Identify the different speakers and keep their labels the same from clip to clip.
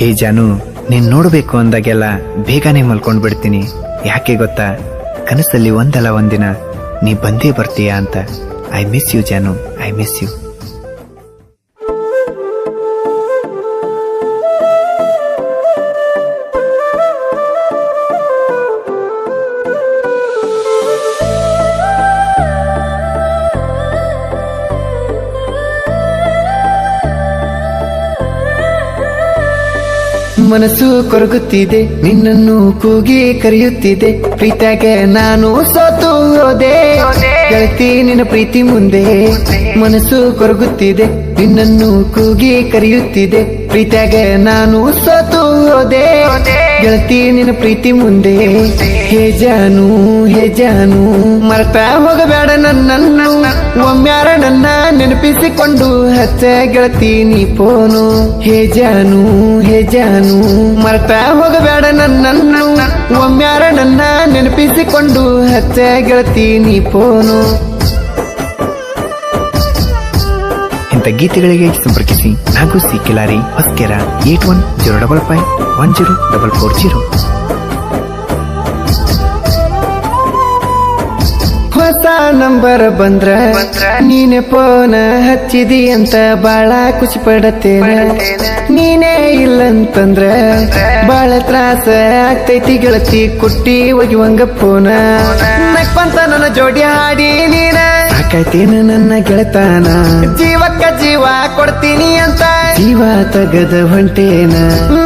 Speaker 1: ಹೇ ಜಾನು, ನೀನ್ ನೋಡ್ಬೇಕು ಅಂದಾಗೆಲ್ಲ ಬೇಗನೆ ಮಲ್ಕೊಂಡ್ ಬಿಡ್ತೀನಿ ಯಾಕೆ ಗೊತ್ತಾ? ಕನಸಲ್ಲಿ ಒಂದಲ್ಲ ಒಂದಿನ ನೀ ಬಂದೇ ಬರ್ತೀಯಾ ಅಂತ. ಐ ಮಿಸ್ ಯು ಜಾನು. ಐ ಮಿಸ್ ಯು ಮನಸ್ಸು ಕೊರಗುತ್ತಿದೆ, ನಿನ್ನನ್ನು ಕೂಗಿ ಕರೆಯುತ್ತಿದೆ. ಪ್ರೀತ್ಯಾಗ ನಾನು ಸೋತು ಹೋದೆ. ಗೆಳತಿ, ನಿನ್ನ ಪ್ರೀತಿ ಮುಂದೆ. ಮನಸ್ಸು ಕೊರಗುತ್ತಿದೆ, ನಿನ್ನನ್ನು ಕೂಗಿ ಕರೆಯುತ್ತಿದೆ. ಪ್ರೀತ್ಯಾಗ ನಾನು ಸೋತು ಹೋದೆ. ಗೆಳತಿ, ನಿನ್ನ ಪ್ರೀತಿ ಮುಂದೆ. ಹೇ ಜಾನು ಹೇ ಜಾನು, ಮರ್ತಾ ಹೋಗಬೇಡ ನನ್ನನ್ನು. ಒಮ್ಮ್ಯಾರ ನನ್ನ ನೆನಪಿಸಿಕೊಂಡು ಹಚ್ಚ ಗೆಳತಿ ನೀ ಪೋನು. ಹೇ ಜಾನು ಹೇ ಜಾನು, ಮರ್ತಾ ಹೋಗಬೇಡ ನನ್ನನ್ನು. ಒಮ್ಮ್ಯಾರ ನನ್ನ ನೆನಪಿಸಿಕೊಂಡು ಹಚ್ಚ ಗೆಳತಿ ನೀ ಪೋನು. ಇಂಥ ಗೀತೆಗಳಿಗೆ ಸಂಪರ್ಕಿಸಿ Nagu C Kilari Hoskere eight one zero double five one zero double four zero. ಹೊಸ ನಂಬರ್ ಬಂದ್ರ ನೀನೆ ಫೋನ್ ಹಚ್ಚಿದಿ ಅಂತ ಬಾಳ ಖುಷಿ ಪಡತ್ತೇನೆ. ನೀನೇ ಇಲ್ಲಂತಂದ್ರ ಬಾಳ ತ್ರಾಸ ಆಗ್ತೈತಿ ಗೆಳತಿ ಕುಟ್ಟಿ ಒಗಿವಂಗ ಫೋನ. ನಕ್ಪಂತ ನನ್ನ ಜೋಡಿ ಹಾಡಿ ನೀನ. ಸಾಕಾಯ್ತೇನ ನನ್ನ ಗೆಳತಾನ. ಜೀವಕ್ಕ ಜೀವ ಕೊಡ್ತೀನಿ ಅಂತ. ಜೀವ ತಗದ ಹೊಂಟೇನ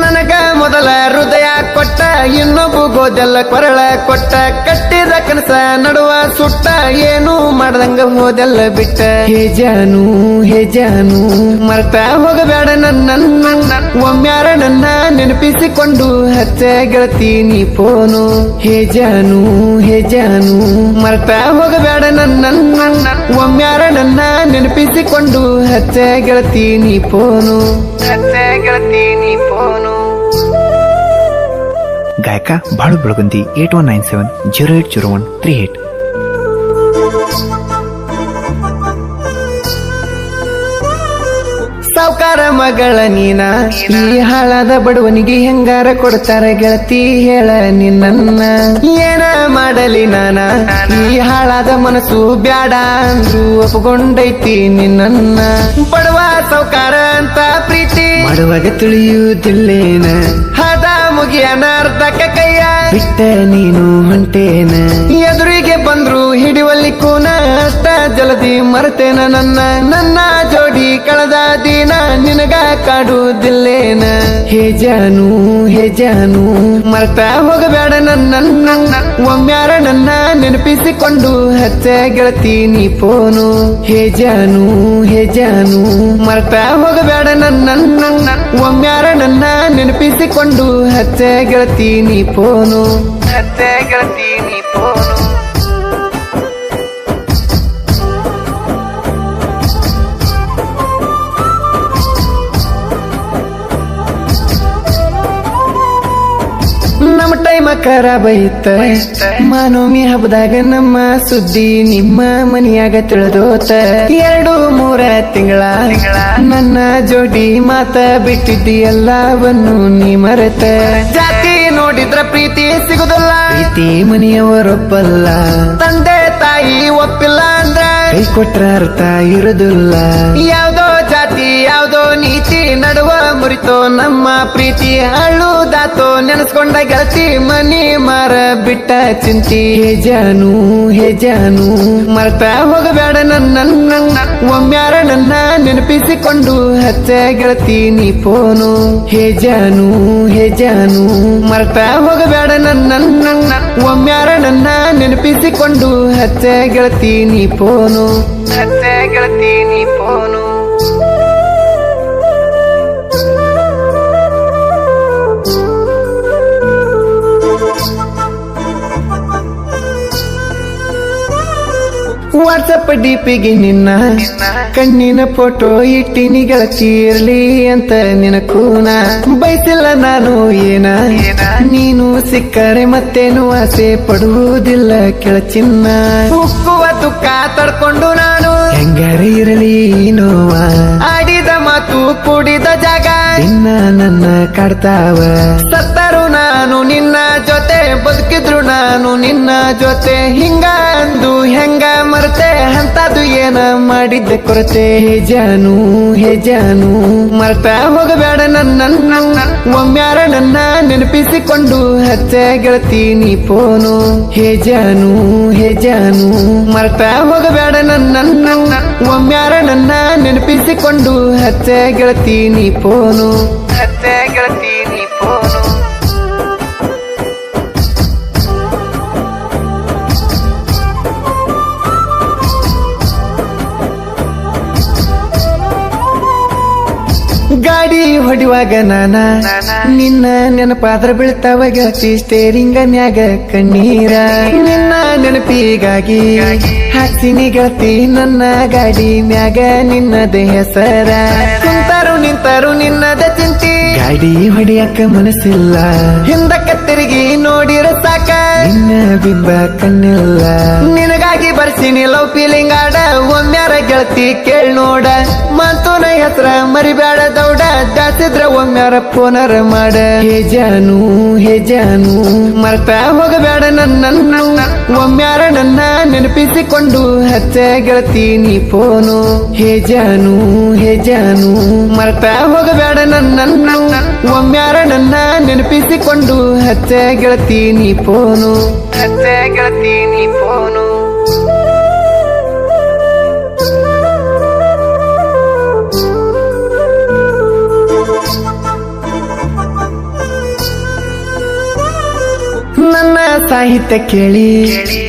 Speaker 1: ನನಗ ಮೊದಲ ಹೃದಯ ಕೊಟ್ಟ ಇನ್ನೊಬ್ಬ ಗೋದೆಲ್ಲ ಕೊರಳ ಕೊಟ್ಟ, ಕಟ್ಟಿದ ಕನಸ, ನಡುವ ಸುಟ್ಟ, ಏನು ಮಾಡ್ದಂಗ ಹೋದೆಲ್ಲ ಬಿಟ್ಟ. ಹೇ ಜಾನು ಹೇ ಜಾನು, ಮರ್ತ ಹೋಗಬೇಡ ನನ್ನ ಒಮ್ಮ್ಯಾರ ನನ್ನ ನೆನಪಿಸಿಕೊಂಡು ಹಚ್ಚ ಗೆಳತೀನಿ ಫೋನು ಹೇ ಜಾನು ಹೇ ಜಾನು, ಮರ್ತ ಹೋಗಬೇಡ ನನ್ನ ಒಮ್ಮ್ಯಾರ ನನ್ನ ನೆನಪಿಸಿಕೊಂಡು ಹಚ್ಚ ಗೆಳತೀನಿ ಫೋನು ಹಚ್ಚ ಗೆಳತೀನಿ ಫೋನು ಗಾಯಕ Balu Belagundi eight one nine seven zero eight zero one three eight. ಸಾವುಕಾರ ಮಗಳ ನೀನ ಈ ಹಾಳಾದ ಬಡವನಿಗೆ ಹೆಂಗಾರ ಕೊಡ್ತಾರ ಗೆಳತಿ ಹೇಳ ನಿನ್ನ ಏನ ಮಾಡಲಿ ನಾನ ಈ ಹಾಳಾದ ಮನಸ್ಸು ಬ್ಯಾಡ ಅಂದ್ರು ಒಪ್ಕೊಂಡೈತಿ ನಿನ್ನ ಬಡವ ಸಾವುಕಾರ ಅಂತ ಪ್ರೀತಿ ಮಾಡುವಾಗ ತಿಳಿಯುವುದಿಲ್ಲೇನ? ಹದ ಮುಗಿಯನ ಅರ್ಧಕ್ಕ ಕೈಯ. ಬಿಟ್ಟ ನೀನು ಹೊಂಟೇನ? ಎದುರಿಗೆ ಬಂದ್ರು ಹಿಡಿವಲ್ಲಿ ಕೂನ ಅಷ್ಟ ಜಲದಿ ಮರ್ತೇನ ನನ್ನ ನನ್ನ ಜೋಡಿ ಕಳೆದ ದಿನ. ನಿನಗ ಕಾಡುವುದಿಲ್ಲೇನ? ಹೇ ಜಾನು ಹೇ ಜಾನು. ಮರ್ತ ಹೋಗಬೇಡ ನನ್ನ ಒಮ್ಮ್ಯಾರ ನನ್ನ ನೆನಪಿಸಿಕೊಂಡು ಹಚ್ಚ ಗೆಳತಿ ನೀ ಫೋನು ಹೇ ಜಾನು ಹೇ ಜಾನು. ಮರ್ತ ಹೋಗಬೇಡ ನನ್ನ ಒಮ್ಮ್ಯಾರ ನನ್ನ ನೆನಪಿಸಿಕೊಂಡು ಹಚ್ಚ ಗೆಳತಿ ನೀ ಫೋನು ಮತ್ತೆ ಗೆಳತಿ ನಮ್ಮ ಬೈತ. ಮಾನವಮಿ ಹಬ್ಬದಾಗ ನಮ್ಮ ಸುದ್ದಿ ನಿಮ್ಮ ಮನಿಯಾಗ ತಿಳಿದೋತ. ಎರಡು ಮೂರ ತಿಂಗಳ ನನ್ನ ಜೋಡಿ ಮಾತ ಬಿಟ್ಟಿದ್ದಿ ಎಲ್ಲವನ್ನು ನೀ ಮರೆತ. ಜಾತಿ ನೋಡಿದ್ರ ಪ್ರೀತಿ ಸಿಗುದಲ್ಲ. ಪ್ರೀತಿ ಮನೆಯವರೊಪ್ಪಲ್ಲ. ತಂದೆ ತಾಯಿ ಒಪ್ಪಿಲ್ಲ ಅಂದ್ರ ಕೈ ಕೊಟ್ರ ಅರ್ಥ ಇರುದಿಲ್ಲ. ಯಾವ್ದೋ ಜಾತಿ ಯಾವ್ದೋ ನೀತಿ ನಡುವ ಮುರಿತೋ ನಮ್ಮ ಪ್ರೀತಿ ಅಳುದಾತೋ ನೆನೆಸ್ಕೊಂಡ ಗೆಳತಿ ಮನಿ ಮಾರ ಬಿಟ್ಟ ಚಿಂತಿ ಹೆಜಾನು ಹೆಜಾನು ಮರ್ತ ಹೋಗಬೇಡ ನನ್ನ ಒಮ್ಮ್ಯಾರ ನನ್ನ ನೆನಪಿಸಿಕೊಂಡು ಹಚ್ಚ ಗೆಳತಿ ನೀ ಫೋನು. ಹೆಜಾನು ಹೆಜಾನು ಮರ್ತ ಹೋಗಬೇಡ ನನ್ನ ಒಮ್ಮ್ಯಾರ ನನ್ನ ನೆನಪಿಸಿಕೊಂಡು ಹಚ್ಚ ಗೆಳತಿ ನೀ ಫೋನು. ಹಚ್ಚ ಗೆಳತಿ ನೀ ಫೋನು. ವಾಟ್ಸಪ್ ಡಿಪಿಗೆ ನಿನ್ನ ಕಣ್ಣಿನ ಫೋಟೋ ಇಟ್ಟಿನಿ ಗೆಳತಿ ಚೀರ್ಲಿ ಅಂತ ನಿನ ಕೂನ ಬೈಸಿಲ್ಲ ನಾನು ಏನ? ನೀನು ಸಿಕ್ಕರೆ ಮತ್ತೇನು ಆಸೆ ಪಡುವುದಿಲ್ಲ ಕೆಳಚಿನ್ನ. ಉಕ್ಕುವ ತುಕ್ಕ ತಡ್ಕೊಂಡು ನಾನು. ಹೆಂಗಾರ ಇರಲಿ ನೋವ? ಆಡಿದ ಮಾತು ಕೂಡಿದ ಜಾಗ. ನಿನ್ನ ನನ್ನ ಕಡ್ತಾವ? ಸತ್ತರು ನಾನು ನಿನ್ನ ಜೊತೆ ಬದುಕಿದ್ರು ನಾನು ನಿನ್ನ ಜೊತೆ. ಹಿಂಗ ಅಂದು ಹೆಂಗ ಮರ್ತೆ ಅಂತದು ಏನ ಮಾಡಿದ್ದೆ ಕೊರತೆ? ಹೇ ಜಾನು ಹೇ ಜಾನು, ಮರ್ತ ಹೋಗಬೇಡ ನನ್ನ ಒಮ್ಮ್ಯಾರ ನನ್ನ ನೆನಪಿಸಿಕೊಂಡು ಹಚ್ಚ ಗೆಳತೀನಿ ಫೋನು ಹೇ ಜಾನು, ಹೇ ಮರ್ತ ಹೋಗಬೇಡ ನನ್ನ ಒಮ್ಮ್ಯಾರ ನನ್ನ ನೆನಪಿಸಿಕೊಂಡು ಹಚ್ಚ ಗೆಳತೀನಿ ಫೋನು ಹಚ್ಚ ಗೆಳತೀನಿ ಫೋನು ಹೊಡಿವಾಗ ನಾನ? ನಿನ್ನ ನೆನಪಾದ್ರ ಬೀಳ್ತಾವ ಗೆಳತಿ ಸ್ಟೇರಿಂಗ ನ್ಯಾಗ ಕಣ್ಣೀರ. ನಿನ್ನ ನೆನಪಿಗಾಗಿ ಹಾಕ್ತೀನಿ ಗೆಳತಿ, ನನ್ನ ಗಾಡಿ ಮ್ಯಾಗ ನಿನ್ನದ ಹೆಸರ. ಕುಂತಾರು ನಿಂತಾರು ನಿನ್ನದ ಚಿಂತಿ ಗಾಡಿ ಹೊಡೆಯಕ್ಕ ಮನಸ್ಸಿಲ್ಲ. ಹಿಂದಕ್ಕ ತಿರುಗಿ ನೋಡಿರ ಸಾಕ. ನಿನ್ನ ಬಿಂಬ ಕಣ್ಣಿಲ್ಲ. ನಿನಗಾಗಿ ಬರ್ಸಿನಿ ಲವ್ ಫೀಲಿಂಗ್ ಆಡ. ಒಮ್ಮ್ಯಾರ ಗೆಳತಿ ಕೇಳ್ ನೋಡ. ನೈ ಹೆಸರ ಮರಿಬೇಡ ದೌಡ. ಜಾತಿದ್ರ ಒಮ್ಮ್ಯಾರ ಫೋನರ ಮಾಡ. ಹೇ ಜಾನು ಹೇ ಜಾನು. ಮರ್ತ ಹೋಗಬೇಡ ನನ್ನ ಒಮ್ಮ್ಯಾರ ನನ್ನ ನೆನಪಿಸಿಕೊಂಡು ಹಚ್ಚ ಗೆಳತಿ ನೀ ಫೋನು. ಹೇ ಜಾನು ಹೇ ಜಾನು. ಮರ್ತ ಹೋಗಬೇಡ ನನ್ನ ಒಮ್ಮ್ಯಾರ ನನ್ನ ನೆನಪಿಸಿಕೊಂಡು ಹಚ್ಚ ಗೆಳತಿ ನೀ ಫೋನು ಗೆಳತಿ ನೀ ಫೋನು ಸಾಹಿತ್ಯ ಕೇಳಿ.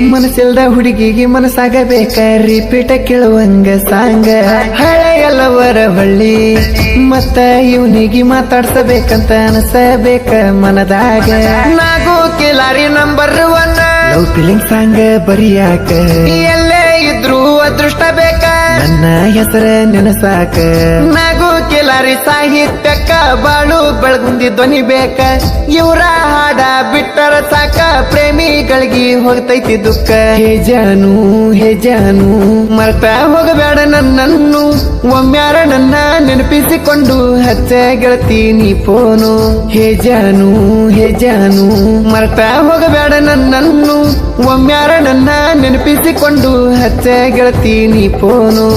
Speaker 1: ಮನಸ್ಸಿಲ್ದ ಹುಡುಗಿಗೆ ಮನಸ್ಸಾಗಬೇಕ ರಿಪೀಟ ಕೇಳುವಂಗ ಸಾಂಗ. ಹಳೆಯಲ್ಲವರ ಹೊಳ್ಳಿ. ಮತ್ತ ಇವನಿಗೆ ಮಾತಾಡ್ಸಬೇಕಂತ ಅನಸಬೇಕ ಮನದಾಗ. ನಾಗೋ ಕೆಲಾರಿ number one love feeling song ಬರಿಯಾಕ. ಎಲ್ಲೇ ಇದ್ರು ಅದೃಷ್ಟ ಬೇಕ. ನನ್ನ ಹೆಸರ ನೆನಸಾಕ. ಕಿಲಾರಿ ಸಾಹಿತ್ಯಕ್ಕ ಬಾಳು ಬೆಳಗುಂದಿ ಧ್ವನಿ ಬೇಕ. ಇವರ ಹಾಡ ಬಿಟ್ಟರ ಸಾಕ, ಪ್ರೇಮಿಗಳಿಗೆ ಹೋಗ್ತೈತಿ ದುಃಖ. ಹೇ ಜಾನು ಹೇ ಜಾನು, ಮರ್ತ ಹೋಗಬೇಡ ನನ್ನನ್ನು. ಒಮ್ಮ್ಯಾರ ನನ್ನ ನೆನಪಿಸಿಕೊಂಡು ಹಚ್ಚ ಗೆಳತೀನಿ ಫೋನು ಹೇ ಜಾನು ಹೇ ಜಾನು, ಮರ್ತ ಹೋಗಬೇಡ ನನ್ನನ್ನು. ಒಮ್ಮ್ಯಾರ ನನ್ನ ನೆನಪಿಸಿಕೊಂಡು ಹಚ್ಚ ಗೆಳತೀನಿ ಫೋನು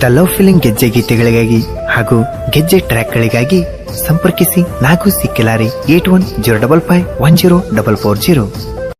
Speaker 2: ಇಂಥ ಲವ್ ಫಿಲಿಂಗ್ ಗೆಜ್ಜೆ ಗೀತೆಗಳಿಗಾಗಿ ಹಾಗೂ ಗೆಜ್ಜೆ ಟ್ರ್ಯಾಕ್ಗಳಿಗಾಗಿ ಸಂಪರ್ಕಿಸಿ Nagu Sikkilari eight one zero double five one zero double four zero